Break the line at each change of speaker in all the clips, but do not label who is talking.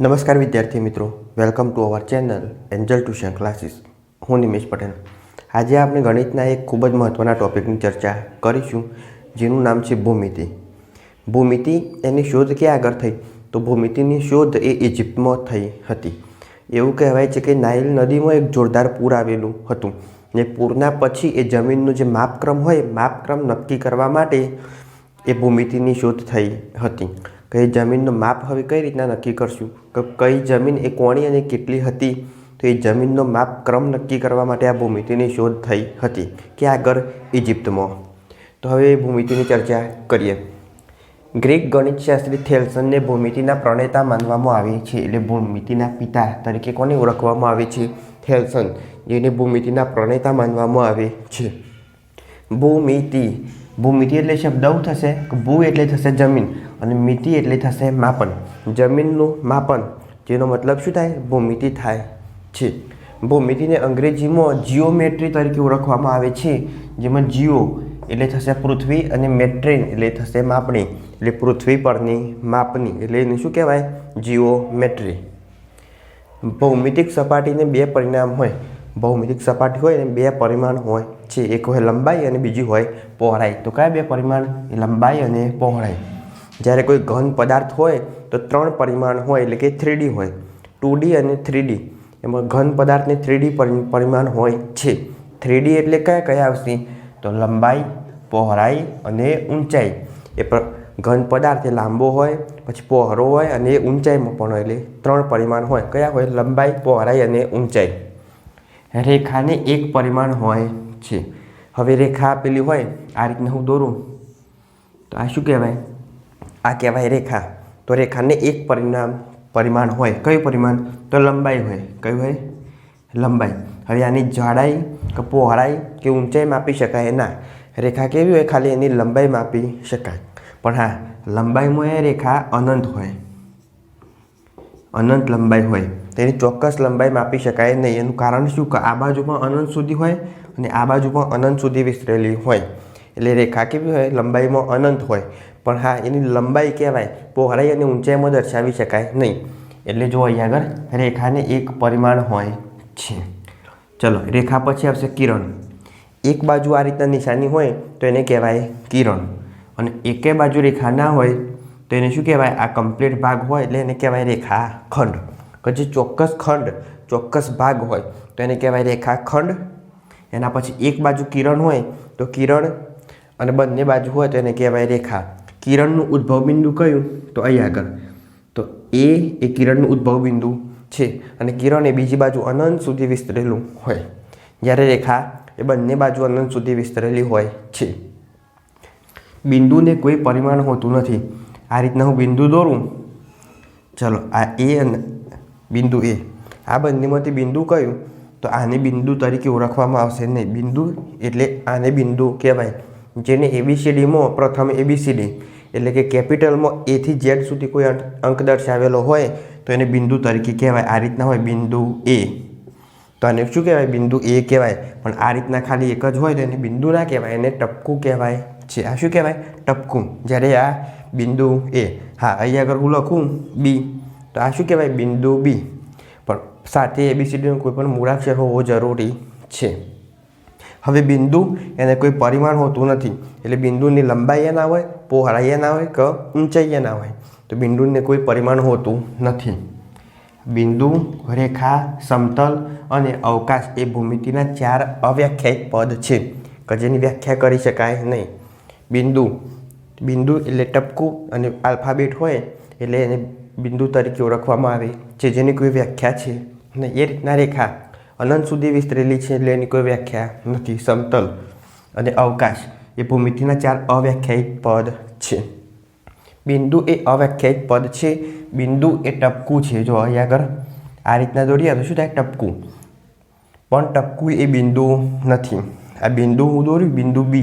નમસ્કાર વિદ્યાર્થી મિત્રો welcome to our channel angel tuition classes હું નિમેશ પટેલ. આજે આપણે ગણિતના એક ખૂબ જ મહત્ત્વના ટોપિકની ચર્ચા કરીશું, જેનું નામ છે ભૂમિતિ. ભૂમિતિ એની શોધ ક્યાં આગળ થઈ? તો ભૂમિતિની શોધ એ ઇજિપ્તમાં થઈ હતી. એવું કહેવાય છે કે નાઇલ નદીમાં એક જોરદાર પૂર આવેલું હતું. ને પૂરના પછી એ જમીનનું જે માપક્રમ હોય, માપક્રમ નક્કી કરવા માટે એ ભૂમિતિની શોધ થઈ હતી. કે જમીનનું માપ હવે કઈ રીતના નક્કી કરશું? કે કઈ જમીન એ કોણી અને કેટલી હતી? તો એ જમીનનો માપ ક્રમ નક્કી કરવા માટે આ ભૂમિતિની શોધ થઈ હતી કે આગળ ઇજિપ્તમાં તો હવે ભૂમિતિની ચર્ચા કરીએ. ગ્રીક ગણિતશાસ્ત્રી થેલ્સનને ભૂમિતિના પ્રણેતા માનવામાં આવે છે એટલે ભૂમિતિના પિતા તરીકે કોને ઓળખવામાં આવે છે? થેલ્સન, જેને ભૂમિતિના પ્રણેતા માનવામાં આવે છે. ભૂમિતિ. ભૂમિતિ એટલે શબ્દ થશે ભૂ એટલે થશે જમીન. અને મિતિ એટલે થશે માપન. જમીનનું માપન, જેનો મતલબ શું થાય? ભૂમિતિ થાય છે. ભૂમિતિને અંગ્રેજીમાં જીઓમેટ્રી તરીકે ઓળખવામાં આવે છે, જેમાં જીઓ એટલે થશે પૃથ્વી અને મેટ્રેન એટલે થશે માપણી. એટલે પૃથ્વી પરની માપની એટલે એને શું કહેવાય? જીઓમેટ્રી. ભૌમિતિક સપાટીને બે પરિણામ હોય. ભૌમિતિક સપાટી હોય ને બે પરિમાણ હોય છે. એક હોય લંબાઈ અને બીજી હોય પહોળાઈ. તો કયા બે પરિમાણ? લંબાઈ અને પહોળાઈ. જ્યારે કોઈ ઘન પદાર્થ હોય તો ત્રણ પરિમાણ હોય એટલે કે થ્રીડી હોય. ટુ ડી અને થ્રીડી એમાં ઘન પદાર્થને થ્રીડી પરિમાણ હોય છે. થ્રીડી એટલે કયા કયા આવશે? તો લંબાઈ, પહોળાઈ અને ઊંચાઈ. એ ઘન પદાર્થ એ લાંબો હોય, પછી પહોળો હોય અને એ ઊંચાઈમાં પણ હોય એટલે ત્રણ પરિમાણ હોય. કયા હોય? લંબાઈ, પહોળાઈ અને ઊંચાઈ. રેખાને એક પરિમાણ હોય છે. હવે રેખા આપેલી હોય, આ રીતના હું દોરું. તો આ શું કહેવાય? આ કહેવાય રેખા. તો રેખાને એક પરિણામ, પરિમાણ હોય. કયું પરિમાણ? તો લંબાઈ હોય. કયું હોય? લંબાઈ. હવે આની જાડાઈ કે પહોળાઈ કે ઊંચાઈ માપી શકાય ના. રેખા કેવી હોય? ખાલી એની લંબાઈ માપી શકાય. પણ હા, લંબાઈમાં એ રેખા અનંત હોય. અનંત લંબાઈ હોય. તેની ચોક્કસ લંબાઈ માપી શકાય નહીં. એનું કારણ શું? કે આ બાજુ પણ અનંત સુધી હોય અને આ બાજુ પણ અનંત સુધી વિસ્તરેલી હોય. એટલે રેખા કેવી હોય? લંબાઈમાં અનંત હોય. પણ હા, એની લંબાઈ કહેવાય. પહોળાઈ અને ઊંચાઈમાં દર્શાવી શકાય નહીં. એટલે જો અહીંયા આગળ રેખાને એક પરિમાણ હોય છે. ચલો, રેખા પછી આવશે કિરણ. એક બાજુ આ રીતના નિશાની હોય તો એને કહેવાય કિરણ. અને એકે બાજુ રેખા ના હોય તો એને શું કહેવાય? આ કમ્પ્લીટ ભાગ હોય એટલે એને કહેવાય રેખા ખંડ. કે જે ચોક્કસ ખંડ, ચોક્કસ ભાગ હોય તો એને કહેવાય રેખા ખંડ. એના પછી એક બાજુ કિરણ હોય તો કિરણ અને બંને બાજુ હોય તો એને કહેવાય રેખા. કિરણનું ઉદ્ભવ બિંદુ કયું? તો અહીં આગળ. તો એ એ કિરણનું ઉદ્ભવ બિંદુ છે અને કિરણ એ બીજી બાજુ અનંત સુધી વિસ્તરેલું હોય. જ્યારે રેખા એ બંને બાજુ અનંત સુધી વિસ્તરેલી હોય છે. બિંદુને કોઈ પરિમાણ હોતું નથી. આ રીતના હું બિંદુ દોરું. ચલો, આ એ અને બિંદુ એ. આ બંનેમાંથી બિંદુ કયું? તો આને બિંદુ તરીકે ઓળખવામાં આવશે નહીં. બિંદુ એટલે આને બિંદુ કહેવાય. જેને એબીસીડીમાં પ્રથમ એબીસીડી એટલે કે કેપિટલમાં એથી ઝેડ સુધી કોઈ અંક દર્શાવેલો હોય, તો એને બિંદુ તરીકે કહેવાય. આ રીતના હોય બિંદુ એ તો આને શું કહેવાય? બિંદુ એ કહેવાય. પણ આ રીતના ખાલી એક જ હોય તો એને બિંદુ ના કહેવાય, એને ટપકું કહેવાય. છે. આ શું કહેવાય? ટપકું. જ્યારે આ બિંદુ એ હા અહીં આગળ હું લખું બી તો આ શું કહેવાય? બિંદુ બી પણ સાથે એબીસીડીનો કોઈ પણ મૂળાક્ષર હોવો જરૂરી છે. હવે બિંદુ એને કોઈ પરિમાણ હોતું નથી. એટલે બિંદુની લંબાઈ એ ના હોય, પહોળાઈ એ ના હોય કે ઊંચાઈ એ ના હોય. તો બિંદુને કોઈ પરિમાણ હોતું નથી. બિંદુ, રેખા, સમતલ અને અવકાશ એ ભૂમિતિના ચાર અવ્યાખ્યાયિત પદ છે કે જેની વ્યાખ્યા કરી શકાય નહીં. બિંદુ બિંદુ એટલે ટપકું અને આલ્ફાબેટ હોય એટલે એને બિંદુ તરીકે ઓળખવામાં આવે છે, જેની કોઈ વ્યાખ્યા છે અને એ રીતના રેખા અનંત સુધી વિસ્તરેલી છે એટલે એની કોઈ વ્યાખ્યા નથી. સમતલ અને અવકાશ એ ભૂમિતિના ચાર અવ્યાખ્યાયિત પદ છે. બિંદુ એ અવ્યાખ્યાયિત પદ છે. બિંદુ એ ટપકું છે. જો અહીં આગળ આ રીતના દોરીએ તો શું થાય? ટપકું. પણ ટપકું એ બિંદુ નથી. આ બિંદુ હું દોર્યું, બિંદુ બી.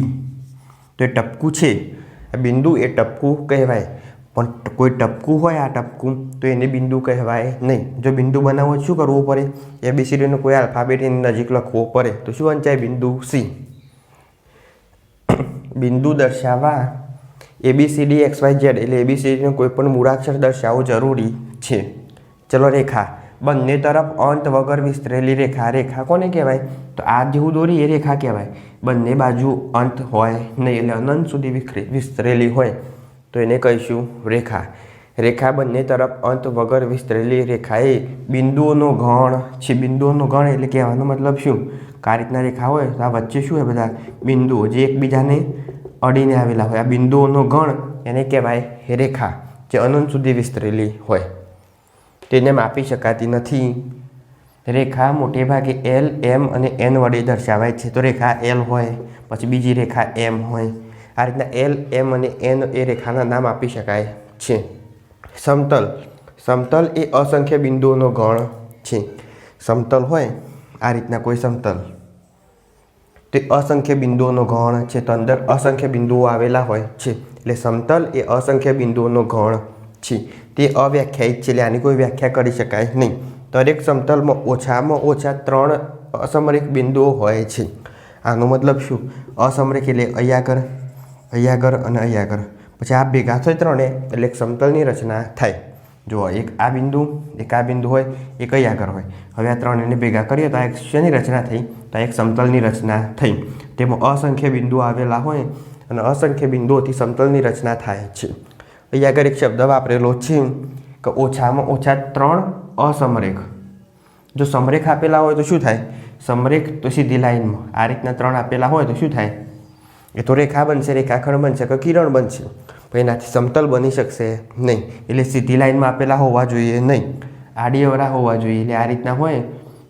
તો એ ટપકું છે. આ બિંદુ એ ટપકું કહેવાય. પણ કોઈ ટપકું હોય આ ટપકું, તો એને બિંદુ કહેવાય નહીં. જો બિંદુ બનાવવો શું કરવું પડે? એબીસીડીનો કોઈ આલ્ફાબેટની નજીક લખવો પડે. તો શું વંચાય? બિંદુ સી બિંદુ દર્શાવવા એબીસીડી એક્સ વાય ઝેડ એટલે એબીસીડીનો કોઈ પણ મૂળાક્ષર દર્શાવવો જરૂરી છે. ચલો રેખા. બંને તરફ અંત વગર વિસ્તરેલી રેખા. રેખા કોને કહેવાય? તો આ જેવું દોરી એ રેખા કહેવાય. બંને બાજુ અંત હોય નહીં, એટલે અનંત સુધી વિખરે વિસ્તરેલી હોય. તો એને કહીશું રેખા. રેખા બંને તરફ અંત વગર વિસ્તરેલી રેખાએ બિંદુઓનો ગણ છે. બિંદુઓનો ગણ એટલે કહેવાનો મતલબ શું? કે રીતના રેખા હોય તો આ વચ્ચે શું હોય બધા બિંદુઓ? જે એકબીજાને અડીને આવેલા હોય. આ બિંદુઓનો ગણ એને કહેવાય રેખા, જે અનંત સુધી વિસ્તરેલી હોય. તેને માપી શકાતી નથી. રેખા મોટે ભાગે એલ એમ અને એન વડે દર્શાવાય છે. તો રેખા એલ હોય, પછી બીજી રેખા એમ હોય. આ રીતના એલ, એમ અને એન એ રેખાના નામ આપી શકાય છે. સમતલ. સમતલ એ અસંખ્ય બિંદુઓનો ગણ છે. સમતલ હોય, આ રીતના કોઈ સમતલ. તે અસંખ્ય બિંદુઓનો ગણ છે. તો અંદર અસંખ્ય બિંદુઓ આવેલા હોય છે. એટલે સમતલ એ અસંખ્ય બિંદુઓનો ગણ છે. તે અવ્યાખ્યાયિત છે. એટલે આની કોઈ વ્યાખ્યા કરી શકાય નહીં. દરેક સમતલમાં ઓછામાં ઓછા ત્રણ અસમરેખ બિંદુઓ હોય છે. આનો મતલબ શું? અસમરેખ એટલે અહીંયા આગળ આગળ અને આગળ પછી આ ભેગા થાય ત્રણે, એટલે એક સમતલની રચના થાય. જુઓ, એક આ બિંદુ, એક આ બિંદુ હોય, એક આગળ હોય. હવે આ ત્રણેને ભેગા કરીએ તો આ એક શેની રચના થઈ? તો આ એક સમતલની રચના થઈ. તેમાં અસંખ્ય બિંદુઓ આવેલા હોય અને અસંખ્ય બિંદુઓથી સમતલની રચના થાય છે. અહીં આગળ એક શબ્દ વાપરેલો છે કે ઓછામાં ઓછા ત્રણ અસમરેખ. જો સમરેખ આપેલા હોય તો શું થાય? સમરેખ તો સીધી લાઈનમાં આ રીતના ત્રણ આપેલા હોય તો શું થાય? એ તો રેખા બનશે રેખાખંડ બનશે, કે કિરણ બનશે. પણ એનાથી સમતલ બની શકશે નહીં. એટલે સીધી લાઈનમાં આપેલા હોવા જોઈએ નહીં. આડી હોવા જોઈએ. એટલે આ રીતના હોય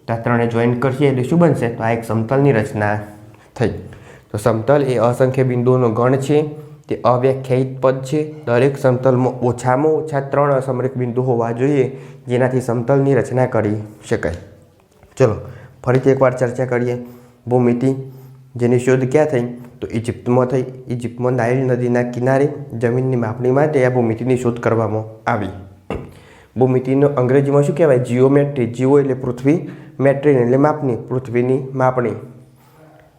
તો આ ત્રણે જોઈન્ટ કરીએ એટલે શું બનશે? તો આ એક સમતલની રચના થઈ. તો સમતલ એ અસંખ્ય બિંદુઓનો ગણ છે. તે અવ્યાખ્યાયિત પદ છે. દરેક સમતલમાં ઓછામાં ઓછા ત્રણ અસમરેક બિંદુ હોવા જોઈએ, જેનાથી સમતલની રચના કરી શકાય. ચલો, ફરીથી એકવાર ચર્ચા કરીએ. ભૂમિતિ, જેની શોધ ક્યાં થઈ? તો ઇજિપ્તમાં થઈ. ઇજિપ્તમાં નાઇલ નદીના કિનારે જમીનની માપણી માટે આ ભૂમિતિની શોધ કરવામાં આવી. ભૂમિતિનો અંગ્રેજીમાં શું કહેવાય? જીઓમેટ્રી. જીઓ એટલે પૃથ્વી મેટ્રીન એટલે માપણી. પૃથ્વીની માપણી.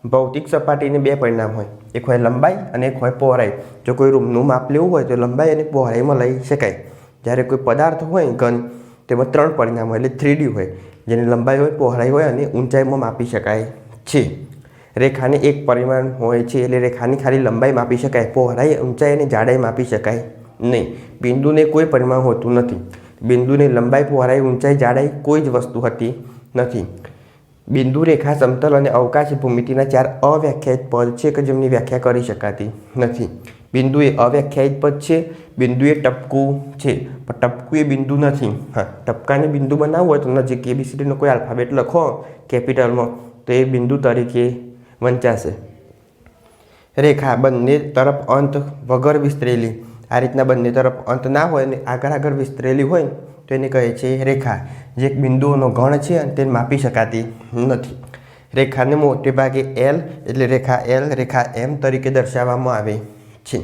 ભૌતિક સપાટીને બે પરિણામ હોય. એક હોય લંબાઈ અને એક હોય પહોળાઈ. જો કોઈ રૂમનું માપ લેવું હોય તો લંબાઈ અને પહોળાઈમાં લઈ શકાય. જ્યારે કોઈ પદાર્થ હોય ઘન, તેમાં ત્રણ પરિણામ હોય એટલે થ્રીડી હોય. જેની લંબાઈ હોય, પહોળાઈ હોય અને ઊંચાઈમાં માપી શકાય છે. રેખાને એક પરિમાણ હોય છે એટલે રેખાની ખાલી લંબાઈ માપી શકાય, પહોળાઈ, ઊંચાઈ અને જાડાઈ માપી શકાય નહીં. બિંદુને કોઈ પરિમાણ હોતું નથી. બિંદુની લંબાઈ, પહોળાઈ, ઊંચાઈ, જાડાઈ કોઈ જ વસ્તુ હતી નથી. બિંદુ, રેખા, સમતલ અને અવકાશ ભૂમિતિના ચાર અવ્યાખ્યાયિત પદ છે કે જેમની વ્યાખ્યા કરી શકાતી નથી. બિંદુ એ અવ્યાખ્યાયિત પદ છે બિંદુ એ ટપકું છે, પણ ટપકું એ બિંદુ નથી. હા, ટપકાને બિંદુ બનાવવું હોય તો નજીક એબીસીડીનો કોઈ આલ્ફાબેટ લખો કેપિટલમાં તો એ બિંદુ તરીકે વંચાશે. રેખા બંને તરફ અંત વગર વિસ્તરેલી. આ રીતના બંને તરફ અંત ના હોય અને આગળ આગળ વિસ્તરેલી હોય તો એને કહે છે રેખા. જે બિંદુઓનો ગણ છે અને તેને માપી શકાતી નથી. રેખાને મોટે ભાગે એલ એટલે રેખા એલ રેખા એમ તરીકે દર્શાવવામાં આવે. છે.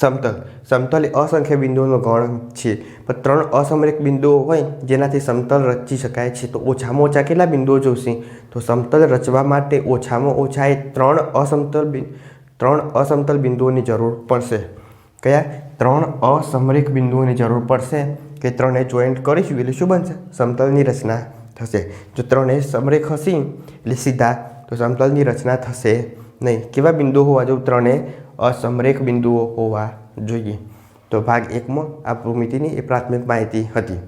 સમતલ. સમતલ એ અસંખ્ય બિંદુઓનો ગણ છે. પણ ત્રણ અસમરેક બિંદુઓ હોય જેનાથી સમતલ રચી શકાય છે. તો ઓછામાં ઓછા કેટલા બિંદુઓ જોશે? તો સમતલ રચવા માટે ઓછામાં ઓછા એ ત્રણ અસમતલ ત્રણ અસમતલ બિંદુઓની જરૂર પડશે. કયા? ત્રણ અસમરેક બિંદુઓની જરૂર પડશે કે ત્રણે જોઈન્ટ કરીશું એટલે શું બનશે? સમતલની રચના થશે. જો ત્રણે સમરેખ હશે એટલે સીધા તો સમતલની રચના થશે નહીં. કેવા બિંદુઓ હોવા જો ત્રણે અસમરેખ બિંદુઓ હોવા જોઈએ. તો ભાગ એકમાં આ ભૂમિતિની એ પ્રાથમિક માહિતી હતી.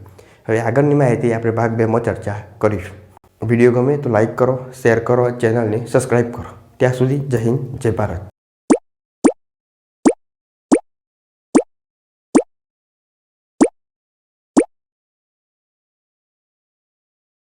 હવે આગળની માહિતી આપણે ભાગ બેમાં ચર્ચા કરીશું. વીડિયો ગમે તો લાઈક કરો, શેર કરો, ચેનલને સબસ્ક્રાઈબ કરો. ત્યાં સુધી જય હિન્દ, જય ભારત.